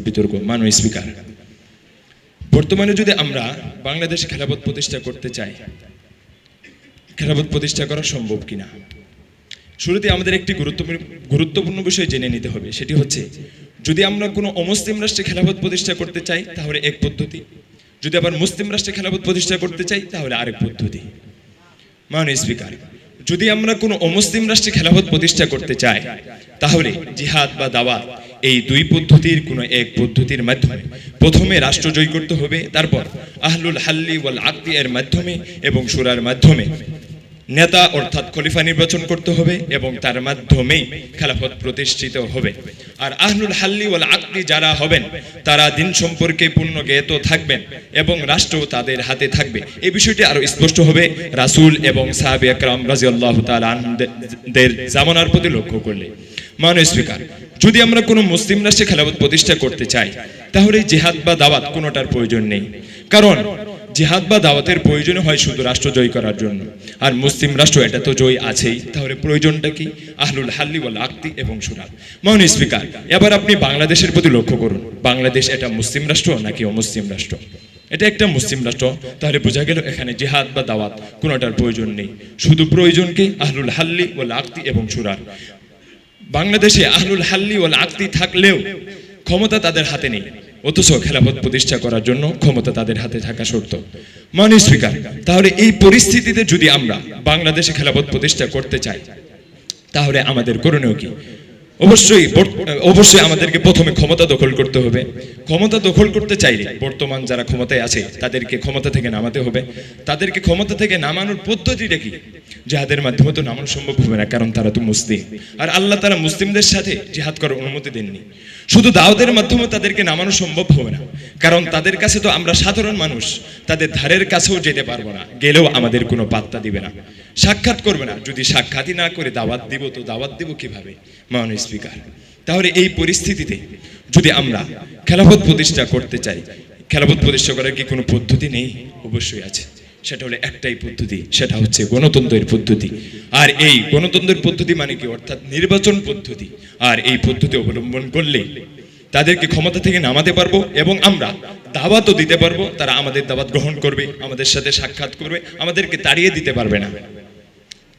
বিতর্ক মানব স্পিকার। বর্তমানে যদি আমরা বাংলাদেশে খেলাপথ প্রতিষ্ঠা করতে চাই, খেলাপথ প্রতিষ্ঠা করা সম্ভব কিনা? শুরুতে আমাদের একটি গুরুত্বপূর্ণ গুরুত্বপূর্ণ বিষয় জেনে নিতে হবে, সেটি হচ্ছে, যদি আমরা কোনো অমুসলিম রাষ্ট্রে খেলাপথ প্রতিষ্ঠা করতে চাই, তাহলে এক পদ্ধতি। যদি আবার মুসলিম রাষ্ট্রে খেলাপথ প্রতিষ্ঠা করতে চাই, তাহলে আরেক পদ্ধতি। মাননীয় স্পিকার, যদি আমরা কোনো অমুসলিম রাষ্ট্রে খেলাফত প্রতিষ্ঠা করতে চাই, তাহলে জিহাদ বা দাওয়াত এই দুই পদ্ধতির কোনো এক পদ্ধতির মাধ্যমে প্রথমে রাষ্ট্র জয় করতে হবে, তারপর আহলুল হাল্লি ওয়াল আকদি এর মাধ্যমে এবং সুরার মাধ্যমে। নেতা অর্থাৎ খলিফা নির্বাচন করতে হবে এবং তার মাধ্যমেই খেলাফত প্রতিষ্ঠিত হবে। আর আহলুল হাল্লি ওয়াল আকদি যারা হবেন, তারা দিন সম্পর্কে পূর্ণ জ্ঞাত থাকবেন এবং রাষ্ট্র তাদের হাতে থাকবে। এই বিষয়টি আরও স্পষ্ট হবে রাসূল এবং সাহাবে আকরাম রাজিয়াল্লাহু তাআলা আনহুদের জামানার প্রতি লক্ষ্য করলে। মাননীয় স্পিকার যদি আমরা কোনো মুসলিম রাষ্ট্রে খেলাফত প্রতিষ্ঠা করতে চাই, তাহলে জিহাদ বা দাওয়াত কোনোটার প্রয়োজন নেই। কারণ, জিহাদ বা দাওয়াতের প্রয়োজন হয় শুধু রাষ্ট্র জয় করার জন্য। আর মুসলিম রাষ্ট্র এটা তো জয় আছেই, তাহলে প্রয়োজনটা কি? আহলুল হাল্লি ওয়াল আকতি এবং সুরাল মাননীয় স্পিকার, এবার আপনি বাংলাদেশের প্রতি লক্ষ্য করুন। বাংলাদেশ এটা মুসলিম রাষ্ট্র নাকি অমুসলিম রাষ্ট্র? এটা একটা মুসলিম রাষ্ট্র, তাহলে বোঝা গেল এখানে জেহাদ বা দাওয়াত কোনোটার প্রয়োজন নেই। শুধু প্রয়োজন কি? আহলুল হাল্লি ওয়াল আকতি এবং সুরার বাংলাদেশে আহলুল হাল্লি ওয়াল আকতি থাকলেও ক্ষমতা তাদের হাতে নেই। অথচ খেলাফত প্রতিষ্ঠা করার জন্য ক্ষমতা তাদের হাতে থাকা শর্ত। মানে স্পিকার, তাহলে এই পরিস্থিতিতে যদি আমরা বাংলাদেশে খেলাফত প্রতিষ্ঠা করতে চাই, তাহলে আমাদের করণীয় কি? অবশ্যই অবশ্যই আমাদেরকে প্রথমে ক্ষমতা দখল করতে হবে। ক্ষমতা দখল করতে চাইলে বর্তমান যারা ক্ষমতায় আছে, তাদেরকে ক্ষমতা থেকে নামাতে হবে। তাদেরকে ক্ষমতা থেকে নামানোর পদ্ধতিটা কি? যাদের মাধ্যমে তো নামানো সম্ভব হবে না, কারণ তারা তো মুসলিম। আর আল্লাহ তারা মুসলিমদের সাথে জিহাদ করার অনুমতি দেননি। শুধু দাওয়াতের মাধ্যমে তাদেরকে নামানো সম্ভব হবে না, কারণ তাদের কাছে তো আমরা সাধারণ মানুষ, তাদের ধারের কাছেও যেতে পারব না, গেলেও আমাদের কোনো পাত্তা দিবে না। সাক্ষাৎ করবে না, যদি সাক্ষাৎই না করে দাওয়াত দিব, তো দাওয়াত দিব কীভাবে? মাননীয় স্পিকার তাহলে এই পরিস্থিতিতে যদি আমরা খেলাফত প্রতিষ্ঠা করতে চাই, খেলাফত প্রতিষ্ঠা করার কি কোনো পদ্ধতি নেই? অবশ্যই আছে। সেটা হলো একটাই পদ্ধতি, সেটা হচ্ছে গণতন্ত্রের পদ্ধতি। আর এই গণতন্ত্রের পদ্ধতি মানে কি? অর্থাৎ নির্বাচন পদ্ধতি। আর এই পদ্ধতি অবলম্বন করলে তাদেরকে ক্ষমতা থেকে নামাতে পারব এবং আমরা দাওয়াতও দিতে পারব। তারা আমাদের দাওয়াত গ্রহণ করবে, আমাদের সাথে সাক্ষাৎ করবে, আমাদেরকে তাড়িয়ে দিতে পারবে না।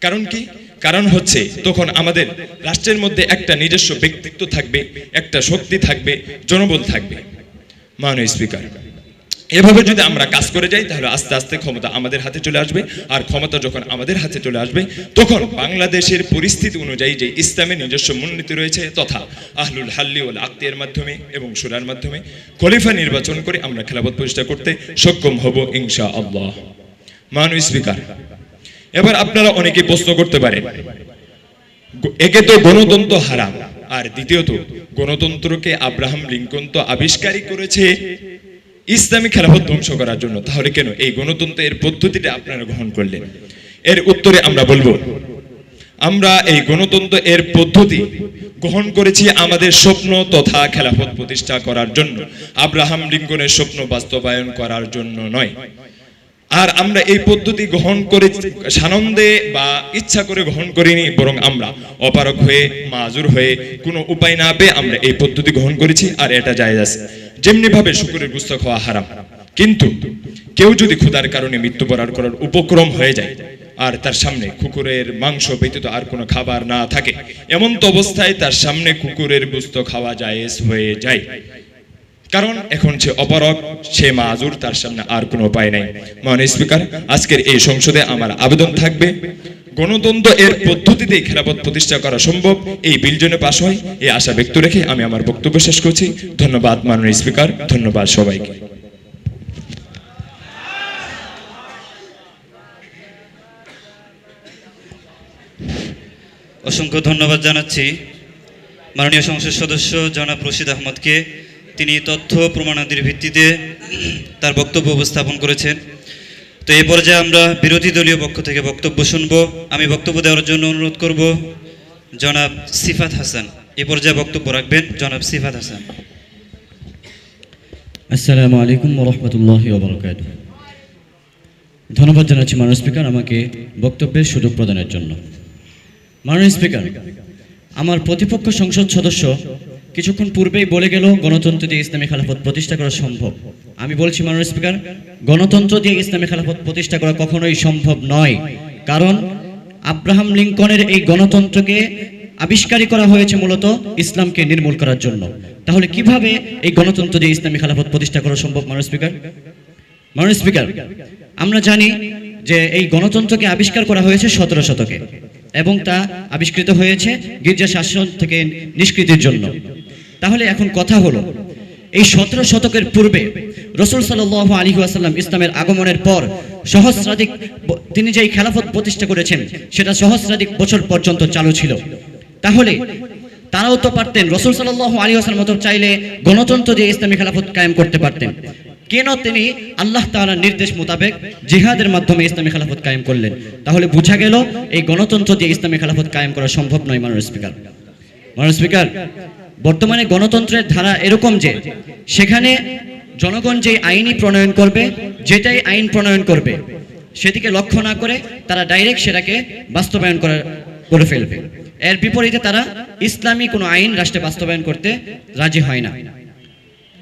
কারণ কি? কারণ হচ্ছে তখন আমাদের রাষ্ট্রের মধ্যে একটা নিজস্ব ব্যক্তিত্ব থাকবে, একটা শক্তি থাকবে, জনবল থাকবে। মাননীয় স্পিকার, এভাবে যদি আমরা কাজ করে যাই, তাহলে আস্তে আস্তে ক্ষমতা আমাদের হাতে চলে আসবে। আর ক্ষমতা যখন আমাদের হাতে চলে আসবে, তখন বাংলাদেশের পরিস্থিতি অনুযায়ী যে ইসলামের নিজস্ব মূলনীতি রয়েছে তথা আহলুল হাল্লি ওল আক্তের মাধ্যমে এবং সুরার মাধ্যমে খলিফা নির্বাচন করে আমরা খেলাপথ প্রতিষ্ঠা করতে সক্ষম হব ইনশা আল্লাহ মাননীয় স্পিকার এবার আপনারা অনেকে প্রশ্ন করতে পারেন। একে তো গণতন্ত্র হারাম, আর দ্বিতীয়ত, গণতন্ত্রকে আব্রাহাম লিঙ্কন তো আবিষ্কারই করেছে ইসলামী খেলাফত ধ্বংস করার জন্য। তাহলে কেন এই গণতন্ত্রের পদ্ধতিটা আপনারা গ্রহণ করলেন? এর উত্তরে আমরা বলব, আমরা এই গণতন্ত্র এর পদ্ধতি গ্রহণ করেছি আমাদের স্বপ্ন তথা খেলাফত প্রতিষ্ঠা করার জন্য। আব্রাহাম লিঙ্কনের স্বপ্ন বাস্তবায়ন করার জন্য নয়। আর আমরা এই পদ্ধতি গ্রহণ করে সানন্দে বা ইচ্ছা করে গ্রহণ করিনি, বরং আমরা অপারক হয়ে, মাজুর হয়ে কোনো উপায় না পেয়ে আমরা এই পদ্ধতি গ্রহণ করেছি আর এটা যায় আছে। যেমনি ভাবে শুকুরের গুস্ত খাওয়া হারাম, কিন্তু কেউ যদি ক্ষুধার কারণে মৃত্যুবরণ করার উপক্রম হয়ে যায় আর তার সামনে কুকুরের মাংস ব্যতীত আর কোনো খাবার না থাকে, এমন তো অবস্থায় তার সামনে কুকুরের গুস্ত খাওয়া জায়েজ হয়ে যায়। কারণ এখন সে অপরক সে মাজুর, তার সামনে আর কোনো উপায় নাই। মাননীয় স্পিকার, আজকের এই সংসদে আমার আবেদন থাকবে, গণতন্ত্র এর পদ্ধতিতে খেলাপথ প্রতিষ্ঠা করা সম্ভব, এই বিল জন্য পাশ হয়, এই আশা ব্যক্ত রেখে আমি আমার বক্তব্য শেষ করছি। ধন্যবাদ মাননীয় স্পিকার, ধন্যবাদ সবাইকে। অসংখ্য ধন্যবাদ জানাচ্ছি। মাননীয় সংসদ সদস্য জনাব রশিদ আহমদকে। তিনি তথ্য প্রমাণাদির ভিত্তিতে তার বক্তব্য উপস্থাপন করেছেন। তো এই পর্যায়ে আমরা বিরোধী দলীয় পক্ষ থেকে বক্তব্য শুনব। আমি বক্তব্য দেওয়ার জন্য অনুরোধ করব, জনাব সিফাত হাসান। এ পর্যায়ে বক্তব্য রাখবেন জনাব সিফাত হাসান। আসসালামু আলাইকুম রহমতুল্লাহ ধন্যবাদ জানাচ্ছি মাননীয় স্পিকার আমাকে বক্তব্যের সুযোগ প্রদানের জন্য। মাননীয় স্পিকার, আমার প্রতিপক্ষ সংসদ সদস্য কিছুক্ষণ পূর্বেই বলে গেল, গণতন্ত্র দিয়ে ইসলামী খেলাফত প্রতিষ্ঠা করা সম্ভব। আমি বলছি, মাননীয় স্পিকার, গণতন্ত্র দিয়ে ইসলামী খেলাফত প্রতিষ্ঠা করা কখনোই সম্ভব নয়। কারণ আব্রাহাম লিঙ্কনের এই গণতন্ত্রকে আবিষ্কারই করা হয়েছে মূলত ইসলামকে নির্মূল করার জন্য। তাহলে কীভাবে এই গণতন্ত্র দিয়ে ইসলামী খেলাফত প্রতিষ্ঠা করা সম্ভব, মাননীয় স্পিকার? মাননীয় স্পিকার, আমরা জানি যে এই গণতন্ত্রকে আবিষ্কার করা হয়েছে সতেরো শতকে এবং তা আবিষ্কৃত হয়েছে গির্জা শাসন থেকে নিষ্কৃতির জন্য। তাহলে এখন কথা হলো, এই সতেরো শতকের পূর্বে রসুল সাল্লাহ আলী আসাল্লাম ইসলামের আগমনের পর সহস্রাধিক তিনি যেই খেলাফত প্রতিষ্ঠা করেছেন, সেটা সহস্রাধিক বছর পর্যন্ত চালু ছিল। তাহলে তারাও তো পারতেন, রসুল সাল্লাহ আলী আসলাম মতো চাইলে গণতন্ত্র দিয়ে ইসলামী খেলাফত কায়েম করতে পারতেন। কেন তিনি আল্লাহ তাআলার নির্দেশ মোতাবেক জিহাদের মাধ্যমে ইসলামী খেলাফত কায়েম করলেন? তাহলে বোঝা গেল, এই গণতন্ত্র দিয়ে ইসলামী খেলাফত কায়েম করা সম্ভব নয়, মাননীয় স্পিকার। মাননীয় স্পিকার বর্তমানে গণতন্ত্রের ধারা এরকম যে, সেখানে জনগণ যে আইনই প্রণয়ন করবে, যেটাই আইন প্রণয়ন করবে সেদিকে লক্ষ্য না করে তারা ডাইরেক্ট সেটাকে বাস্তবায়ন করার করে ফেলবে। এর বিপরীতে তারা ইসলামী কোনো আইন রাষ্ট্রে বাস্তবায়ন করতে রাজি হয় না।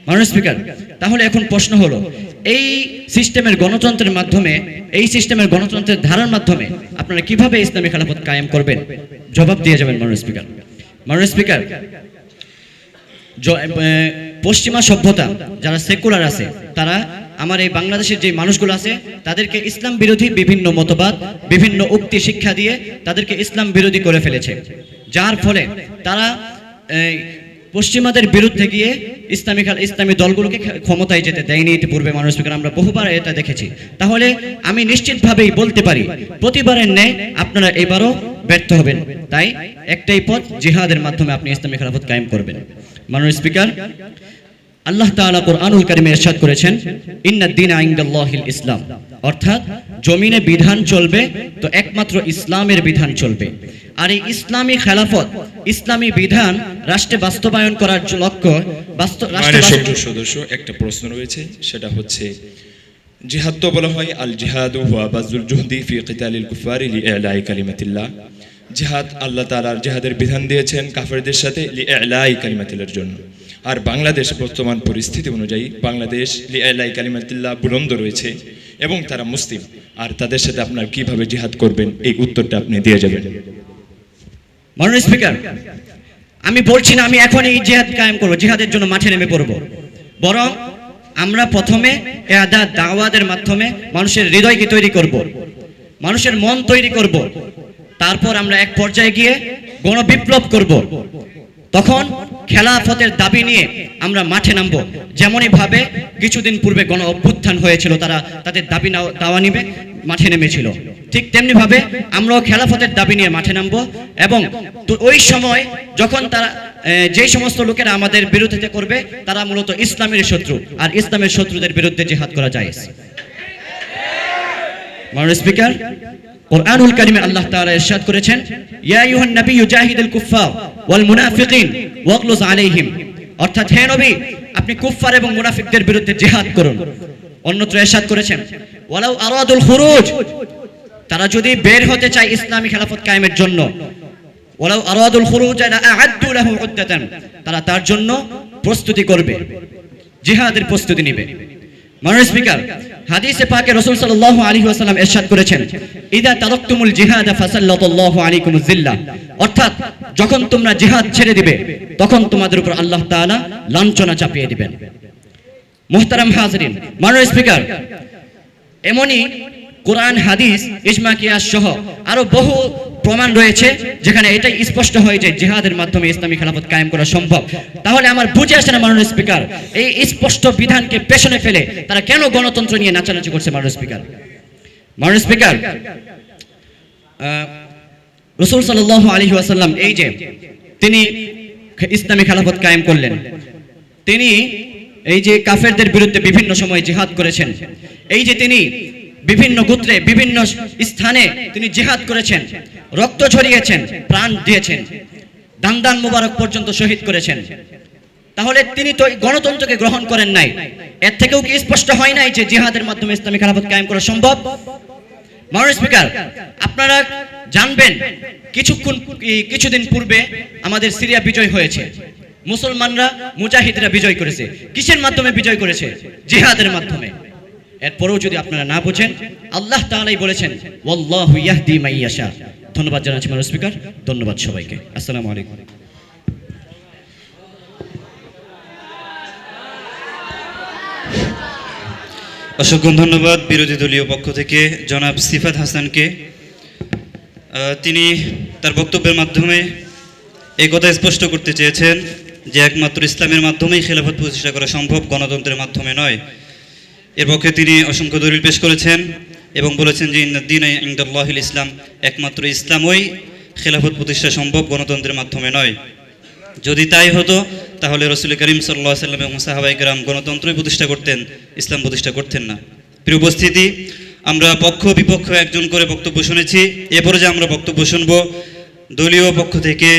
মাননীয় স্পিকার, তাহলে এখন প্রশ্ন হলো, এই সিস্টেমের গণতন্ত্রের মাধ্যমে, এই সিস্টেমের গণতন্ত্রের ধারার মাধ্যমে আপনারা কীভাবে ইসলামী খেলাফত কায়েম করবেন? জবাব দিয়ে যাবেন মাননীয় স্পিকার। মাননীয় স্পিকার পশ্চিমা সভ্যতা যারা সেকুলার আছে, তারা আমার এই বাংলাদেশের যে মানুষগুলো আছে, তাদেরকে ইসলাম বিরোধী বিভিন্ন মতবাদ, বিভিন্ন উক্তি শিক্ষা দিয়ে তাদেরকে ইসলাম বিরোধী করে ফেলেছে। যার ফলে তারা পশ্চিমাদের বিরুদ্ধে গিয়ে ইসলামী ইসলামী দলগুলোকে ক্ষমতায় যেতে দেয়নি ইতিপূর্বে মানুষ স্পিকার, আমরা বহুবার এটা দেখেছি। তাহলে আমি নিশ্চিতভাবেই বলতে পারি, প্রতিবারের ন্যায় আপনারা এবারও ব্যর্থ হবেন। তাই একটাই পথ, জিহাদের মাধ্যমে আপনি ইসলামী খেলাফত কায়েম করবেন। মাননীয় স্পিকার আল্লাহ তাআলা কোরআনুল কারিমে ইরশাদ করেছেন ইন্নাদ-দীন ইনদাল্লাহিল ইসলাম। অর্থাৎ জমিনে বিধান চলবে তো একমাত্র ইসলামের বিধান চলবে। আর এই ইসলামী খেলাফত ইসলামী বিধান রাষ্ট্রে বাস্তবায়ন করার লক্ষ্য সদস্য একটা প্রশ্ন রয়েছে সেটা হচ্ছে জিহাদ তো বলা হয় আল জিহাদ হুয়া বাজুল জুহদি ফি কিতালিল কুফারি লিইলাই কালিমাতিল্লাহ। জিহাদ আল্লাহ তাআলার জেহাদের বিধান দিয়েছেন কাফেরদের সাথে লিইলাই কালিমাতিল্লাহর জন্য। আর বাংলাদেশ বর্তমান পরিস্থিতি অনুযায়ী বাংলাদেশ লিইলাই কালিমাতিল্লাহ বুলন্দ রয়েছে এবং তারা মুসলিম। আর তাদের সাথে আপনার কীভাবে জিহাদ করবেন, এই উত্তরটা আপনি দিয়ে যাবেন। মাননীয় স্পিকার, আমি বলছি না, আমি এখন এই জিহাদ কায়েম করব, জিহাদের জন্য মাঠে নেমে পড়ব। বরং আমরা প্রথমে এদা দাওয়াদের মাধ্যমে মানুষের হৃদয়কে তৈরি করব, মানুষের মন তৈরি করব। তারপর আমরা এক পর্যায়ে গিয়ে গণবিপ্লব করব। তখন খেলাফতের দাবি নিয়ে আমরা মাঠে নামবো। যেমনই ভাবে কিছুদিন পূর্বে গণ অভ্যুত্থান হয়েছিল, তারা তাদের দাবি দাওয়া নিবে, মাঠে নেমেছিল। ঠিক তেমনি ভাবে আমরাও খেলাফতের দাবি নিয়ে মাঠে নামবো এবং ওই সময় যখন তারা যেই সমস্ত লোকেরা আমাদের বিরোধিতা করবে, তারা মূলত ইসলামের শত্রু। আর ইসলামের শত্রুদের বিরুদ্ধে জিহাদ করা যায়। স্পিকার কোরআনুল কারিমে আল্লাহ তাআলা ইরশাদ করেছেন, ইয়া আইয়ুহান নবী জাহিদুল কুফার ওয়াল মুনাফিকিন ওয়াগলুজ আলাইহিম। অর্থাৎ হে নবী, আপনি কুফফার এবং মুনাফিকদের বিরুদ্ধে জিহাদ করুন। অন্যত্র ইরশাদ করেছেন, ওয়ালাউ আরাদুল খুরুজ। তারা যদি বের হতে চায় ইসলামী খেলাফত কায়েমের জন্য, ওয়ালাউ আরাদুল খুরুজ আ'আদ্দু লাহু উদ্দাতান। তারা তার জন্য প্রস্তুতি করবে, জিহাদের প্রস্তুতি নেবে। মাননীয় স্পিকার হাদিসে পাকে রাসূল সাল্লাল্লাহু আলাইহি ওয়াসাল্লাম ইরশাদ করেছেন, ইদা তারাকতুমুল জিহাদ ফাসাল্লাহ আলাইকুম জিল্লা। অর্থাৎ, যখন তোমরা জিহাদ ছেড়ে দিবে, তখন তোমাদের উপর আল্লাহ তাআলা লাঞ্ছনা চাপিয়ে দিবেন। মুহতারাম হাজরিন, মাননীয় স্পিকার, এমনই কোরআন, হাদিস, ইজমা কিয়াস সহ আরও বহু প্রমাণ রয়েছে যেখানে এটাই স্পষ্ট হয়ে যায় জিহাদের মাধ্যমে ইসলামী খেলাফত কায়েম করা সম্ভব। তাহলে আমার বুঝে আসে না মাননীয় স্পিকার, এই স্পষ্ট বিধানকে পেছনে ফেলে তারা কেন গণতন্ত্র নিয়ে নাচানাচি করছে মাননীয় স্পিকার? মাননীয় স্পিকার রসুল সাল্লাহ আলী ওয়াসাল্লাম, এই যে তিনি ইসলামী খেলাফত কায়েম করলেন, তিনি এই যে কাফেরদের বিরুদ্ধে বিভিন্ন সময় জিহাদ করেছেন, এই যে তিনি বিভিন্ন গোত্রে, বিভিন্ন স্থানে তিনি জিহাদ করেছেন, রক্ত ছড়িয়েছেন প্রাণ দিয়েছেন দান মুবারক পর্যন্ত শহীদ করেছেন। তাহলে তিনি তো গণতন্ত্রকে গ্রহণ করেন নাই। এর থেকেও কি স্পষ্ট হয় নাই যে জিহাদের মাধ্যমে ইসলামী খেলাফত কায়েম করা সম্ভব? মাননীয় স্পিকার, আপনারা জানবেন, কিছুক্ষণ, কিছুদিন পূর্বে আমাদের সিরিয়া বিজয় হয়েছে। মুসলমানরা মুজাহিদরা বিজয় করেছে। কিসের মাধ্যমে বিজয় করেছে? জিহাদের মাধ্যমে। এরপরেও যদি আপনারা না বোঝেন, আল্লাহ তাআলাই বলেছেন ধন্যবাদ জানাচ্ছি মানুষ স্পিকার, ধন্যবাদ সবাইকে। আসসালামু আলাইকুম। অসংখ্য ধন্যবাদ বিরোধী দলীয় পক্ষ থেকে জনাব সিফাত হাসানকে। তিনি তার বক্তব্যের মাধ্যমে এই কথা স্পষ্ট করতে চেয়েছেন যে একমাত্র ইসলামের মাধ্যমেই খেলাফত প্রতিষ্ঠা করা সম্ভব, গণতন্ত্রের মাধ্যমে নয়। এর পক্ষে তিনি অসংখ্য দলিল পেশ করেছেন এবং বলেছেন যে ইন্দিন ইন্দাল্লাহিল ইসলাম একমাত্র ইসলামই খেলাফত প্রতিষ্ঠা সম্ভব গণতন্ত্রের মাধ্যমে নয়। যদি তাই হতো, তাহলে রসুল করিম সাল্লাহ সাল্লাম এবং সাহাবাই গ্রাম গণতন্ত্রই প্রতিষ্ঠা করতেন, ইসলাম প্রতিষ্ঠা করতেন না। প্রিয় উপস্থিতি, আমরা পক্ষ বিপক্ষ একজন করে বক্তব্য শুনেছি। এরপরে যে আমরা বক্তব্য শুনব দলীয় পক্ষ থেকে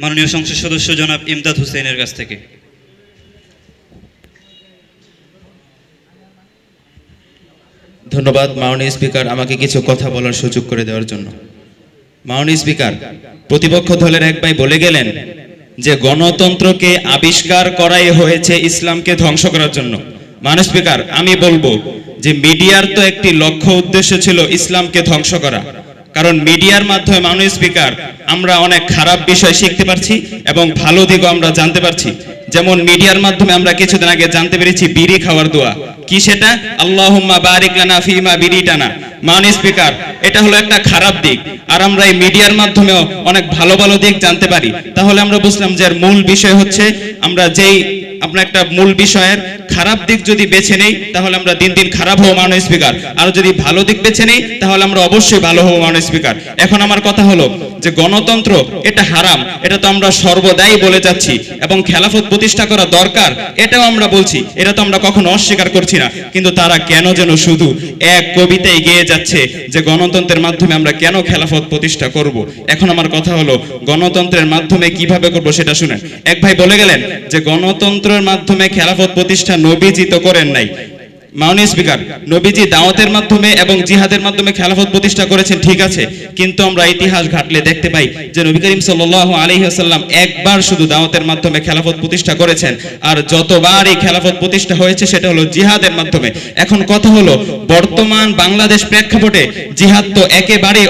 মাননীয় সংসদ সদস্য জনাব ইমদাদ হুসেনের কাছ থেকে। ধন্যবাদ মাননীয় স্পিকার আমাকে কিছু কথা বলার সুযোগ করে দেওয়ার জন্য। মাননীয় স্পিকার, প্রতিপক্ষ দলের এক ভাই বলে গেলেন যে গণতন্ত্রকে আবিষ্কার করাই হয়েছে ইসলামকে ধ্বংস করার জন্য। মাননীয় স্পিকার, আমি বলব যে মিডিয়ার তো একটি লক্ষ্য উদ্দেশ্য ছিল ইসলামকে ধ্বংস করা। কারণ মিডিয়ার মাধ্যমে, মাননীয় স্পিকার, আমরা অনেক খারাপ বিষয় শিখতে পারছি এবং ভালো দিকও আমরা জানতে পারছি। যেমন মিডিয়ার মাধ্যমে আমরা কিছুদিন আগে জানতে পেরেছি, বিড়ি খাওয়ার দোয়া। কি সেটা? আল্লাহুম্মা বারিক লানা ফিমা বিড়িটানা মানি স্পিকার এটা হলো একটা খারাপ দিক। আর আমরা এই মিডিয়ার মাধ্যমেও অনেক ভালো ভালো দিক জানতে পারি। তাহলে আমরা বুঝলাম যে মূল বিষয় হচ্ছে, আমরা যেই আপনার একটা মূল বিষয়ের খারাপ দিক যদি বেছে নেই, তাহলে আমরা দিন দিন খারাপ হব মানব স্পিকার আর যদি ভালো দিক বেছে নেই, তাহলে আমরা অবশ্যই ভালো হব মানব স্পিকার এখন আমার কথা হলো যে গণতন্ত্র, এটা হারাম। এটা তো আমরা সর্বদাই বলে যাচ্ছি। এবং খেলাফত প্রতিষ্ঠা করা দরকার, এটাও আমরা বলছি। এটা তো আমরা কখনো অস্বীকার করছি না। কিন্তু তারা কেন যেন শুধু এক কবিতায় গিয়ে যাচ্ছে যে গণতন্ত্রের মাধ্যমে আমরা কেন খেলাফত প্রতিষ্ঠা করব? এখন আমার কথা হলো, গণতন্ত্রের মাধ্যমে কীভাবে করব সেটা শুনেন। এক ভাই বলে গেলেন যে গণতন্ত্রের মাধ্যমে খেলাফত প্রতিষ্ঠা নবীজি তো করেন নাই। মাউনি স্পিকার, নবীজি দাওয়াতের মাধ্যমে এবং জিহাদের মাধ্যমে খেলাফত প্রতিষ্ঠা করেছেন, ঠিক আছে। কিন্তু আমরা ইতিহাস ঘাটলে দেখতে পাই যে নবী করিম সাল্লাল্লাহু আলাইহি ওয়াসাল্লাম একবার শুধু দাওয়াতের মাধ্যমে খেলাফত প্রতিষ্ঠা করেছেন। আর যতবার এই খেলাফত প্রতিষ্ঠা হয়েছে, সেটা হলো জিহাদের মাধ্যমে। এখন কথা হলো, বর্তমান বাংলাদেশ প্রেক্ষাপটে জিহাদ তো একেবারেই